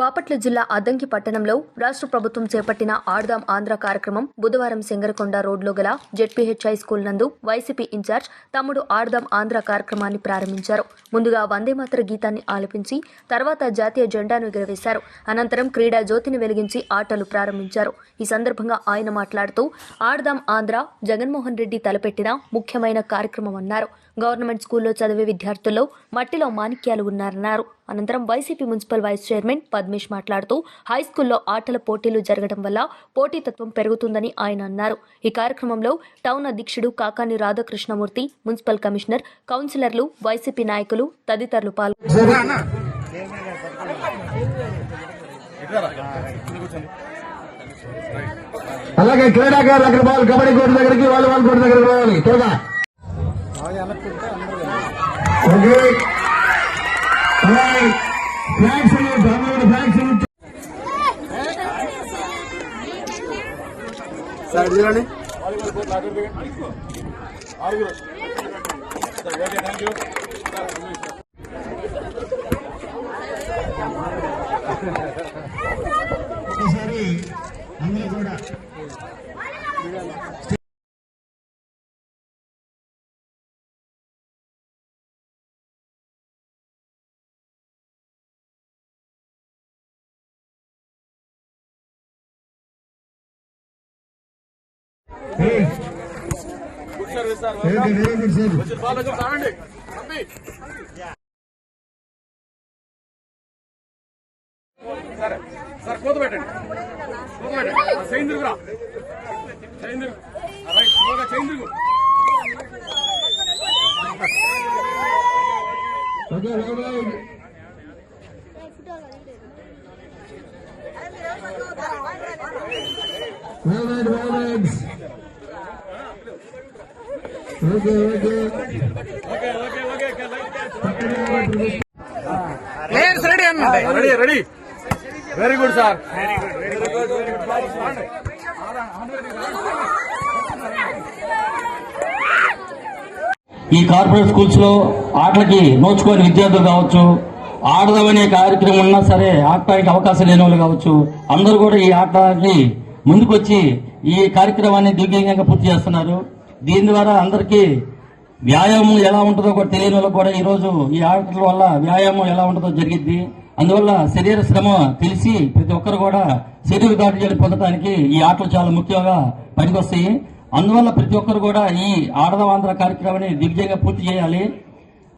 బాపట్ల జిల్లా అద్దంకి పట్టణంలో రాష్ట్ర ప్రభుత్వం చేపట్టిన ఆడదాం ఆంధ్ర కార్యక్రమం బుధవారం సింగరకొండ రోడ్లో గల జెడ్పీహెచ్ హై స్కూల్ నందు వైసీపీ ఇన్ఛార్జ్ తమ్ముడు ఆడదాం ఆంధ్ర కార్యక్రమాన్ని ప్రారంభించారు. ముందుగా వందేమాతర గీతాన్ని ఆలపించి తర్వాత జాతీయ జెండాను ఎగురవేశారు. అనంతరం క్రీడా జ్యోతిని వెలిగించి ఆటలు ప్రారంభించారు. ఈ సందర్భంగా ఆయన మాట్లాడుతూ ఆడదాం ఆంధ్ర జగన్మోహన్ రెడ్డి తలపెట్టిన ముఖ్యమైన కార్యక్రమం అన్నారు. గవర్నమెంట్ స్కూల్లో చదివే విద్యార్థుల్లో మట్టిలో మాణిక్యాలు ఉన్నారన్నారు. అనంతరం YCP municipal vice chairman Padmesh మాట్లాడుతూ హై స్కూల్లో ఆటల పోటీలు జరగడం వల్ల పోటీతత్వం పెరుగుతుందని ఆయన అన్నారు. ఈ కార్యక్రమంలో టౌన్ అధ్యక్షుడు కాకాని రాధాకృష్ణమూర్తి మున్సిపల్ కమిషనర్ కౌన్సిలర్లు వైసీపీ నాయకులు తదితరులు పాల్గొన్నారు. అలాగే క్రీడాకారులు అక్కడ పోవాలి. కబడ్డీ కోర్టు దగ్గరికి వాలీబాల్ కోర్టు దగ్గరికి పోవాలి. త్వరగా ఓకే. రైట్. సార్ చూడండి ఒకసారి అందరూ కూడా సరే సార్ కోత పెట్టండి కోత పెట్టండి చైన్ తిరుగురా చైన్ తిరుగు రైట్ స్లోగా చైన్ తిరుగు okay okay okay okay Players ready ready ready very good sir ఈ కార్పొరేట్ స్కూల్స్లో ఆటలకి నోచుకోని విద్యార్థులు కావచ్చు ఆడదామనే కార్యక్రమం ఉన్నా సరే ఆడటానికి అవకాశం లేని వాళ్ళు కావచ్చు అందరూ కూడా ఈ ఆటకి ముందుకొచ్చి ఈ కార్యక్రమాన్ని దిగ్విజయంగా పూర్తి చేస్తున్నారు. దీని ద్వారా అందరికీ వ్యాయామం ఎలా ఉంటుందో కూడా తెలియని వాళ్ళకి కూడా ఈరోజు ఈ ఆటల వల్ల వ్యాయామం ఎలా ఉంటుందో జరిగిద్ది. అందువల్ల శరీర శ్రమ తెలిసి ప్రతి ఒక్కరు కూడా శరీర దాటి పొందడానికి ఈ ఆటలు చాలా ముఖ్యంగా పనికొస్తాయి. అందువల్ల ప్రతి ఒక్కరు కూడా ఈ ఆడదాం ఆంధ్ర కార్యక్రమాన్ని దిగ్విజయంగా పూర్తి చేయాలి.